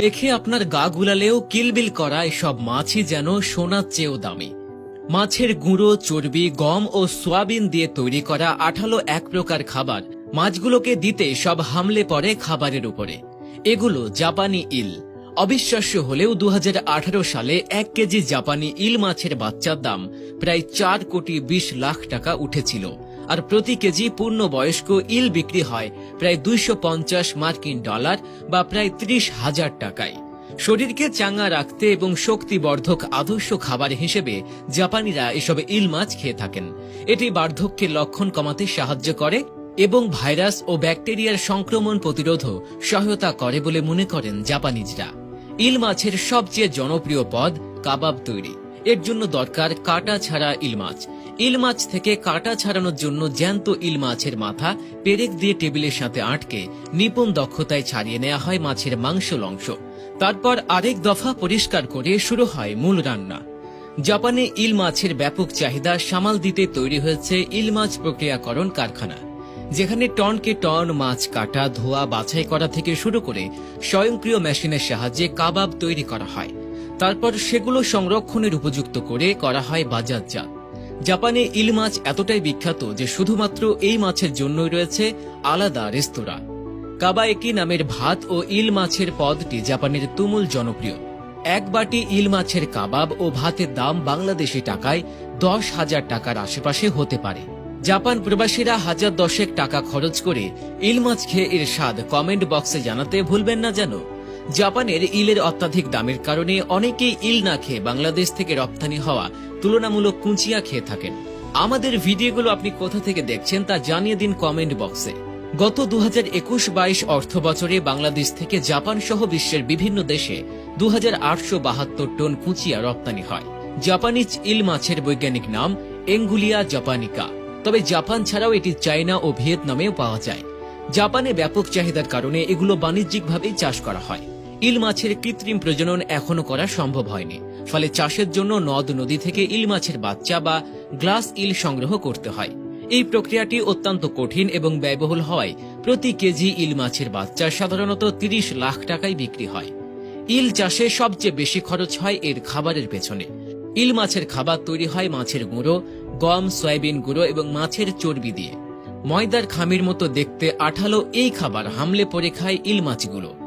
দেখে আপনার গা গুলালেও কিলবিল করা এসব মাছই যেন সোনার চেয়েও দামি। মাছের গুঁড়ো, চর্বি, গম ও সোয়াবিন দিয়ে তৈরি করা আঠালো এক প্রকার খাবার, মাছগুলোকে দিতে সব হামলে পড়ে খাবারের উপরে। এগুলো জাপানি ইল। অবিশ্বাস্য হলেও দু হাজার আঠারো সালে এক কেজি জাপানি ইল মাছের বাচ্চার দাম প্রায় চার কোটি বিশ লাখ টাকা উঠেছিল। আর প্রতি কেজি পূর্ণবয়স্ক ইল বিক্রি হয় প্রায় দুইশ পঞ্চাশ মার্কিন ডলার বা প্রায় ত্রিশ হাজার টাকায়। শরীরকে চাঙ্গা রাখতে এবং শক্তিবর্ধক আদর্শ খাবার হিসেবে জাপানিরা এসব ইল মাছ খেয়ে থাকেন। এটি বার্ধক্যের লক্ষণ কমাতে সাহায্য করে এবং ভাইরাস ও ব্যাকটেরিয়ার সংক্রমণ প্রতিরোধও সহায়তা করে বলে মনে করেন জাপানিজরা। ইল মাছের সবচেয়ে জনপ্রিয় পদ কাবাব তৈরি। এর জন্য দরকার কাটা ছাড়া ইল মাছ। ইল মাছ থেকে কাটা ছাড়ানোর জন্য জ্যান্ত ইল মাছের মাথা, পেরেক দিয়ে টেবিলের সাথে আটকে নিপুণ দক্ষতায় ছাড়িয়ে নেওয়া হয় মাছের মাংসল অংশ তারপর আরেক দফা পরিষ্কার করে শুরু হয় মূল রান্না। জাপানে ইল মাছের ব্যাপক চাহিদা সামাল দিতে তৈরি হয়েছে ইল মাছ প্রক্রিয়াকরণ কারখানা, যেখানে টনকে টন মাছ কাটা, ধোয়া, বাছাই করা থেকে শুরু করে স্বয়ংক্রিয় মেশিনের সাহায্যে কাবাব তৈরি করা হয়। তারপর সেগুলো সংরক্ষণের উপযুক্ত করে করা হয় বাজারজাত। জাপানে ইল মাছ এতটাই বিখ্যাত যে শুধুমাত্র এই মাছের জন্যই রয়েছে আলাদা রেস্তোরাঁ। কাবায়েকি নামের ভাত ও ইল মাছের পদটি জাপানের তুমুল জনপ্রিয়। এক বাটি ইল মাছের কাবাব ও ভাতের দাম বাংলাদেশি টাকায় দশ হাজার টাকার আশেপাশে হতে পারে। জাপান প্রবাসীরা হাজার দশেক টাকা খরচ করে ইল মাছ খেয়ে এর স্বাদ কমেন্ট বক্সে জানাতে ভুলবেন না যেন। জাপানের ইলের অত্যাধিক দামের কারণে অনেকেই ইল না খেয়ে বাংলাদেশ থেকে রপ্তানি হওয়া তুলনামূলক কুঁচিয়া খেয়ে থাকেন। আমাদের ভিডিওগুলো আপনি কোথা থেকে দেখছেন তা জানিয়ে দিন কমেন্ট বক্সে। গত দু হাজার একুশ বাইশ অর্থ বছরে বাংলাদেশ থেকে জাপান সহ বিশ্বের বিভিন্ন দেশে দু হাজার আটশো বাহাত্তর টন কুঁচিয়া রপ্তানি হয়। জাপানিজ ইল মাছের বৈজ্ঞানিক নাম এঙ্গুলিয়া জাপানিকা। তবে জাপান ছাড়াও এটি চায়না ও ভিয়েতনামেও পাওয়া যায়। জাপানে ব্যাপক চাহিদার কারণে এগুলো বাণিজ্যিকভাবেই চাষ করা হয়। ইল মাছের কৃত্রিম প্রজনন এখনও করা সম্ভব হয়নি। ফলে চাষের জন্য নদ নদী থেকে ইল মাছের বাচ্চা বা গ্লাস ইল সংগ্রহ করতে হয়। এই প্রক্রিয়াটি অত্যন্ত কঠিন এবং ব্যয়বহুল হওয়ায় প্রতি কেজি ইল মাছের বাচ্চা সাধারণত তিরিশ লাখ টাকায় বিক্রি হয়। ইল চাষে সবচেয়ে বেশি খরচ হয় এর খাবারের পেছনে। ইল মাছের খাবার তৈরি হয় মাছের গুঁড়ো, গম, সয়াবিন গুঁড়ো এবং মাছের চর্বি দিয়ে। ময়দার খামির মতো দেখতে আঠালো এই খাবার হামলে পড়ে খায় ইল মাছগুলো।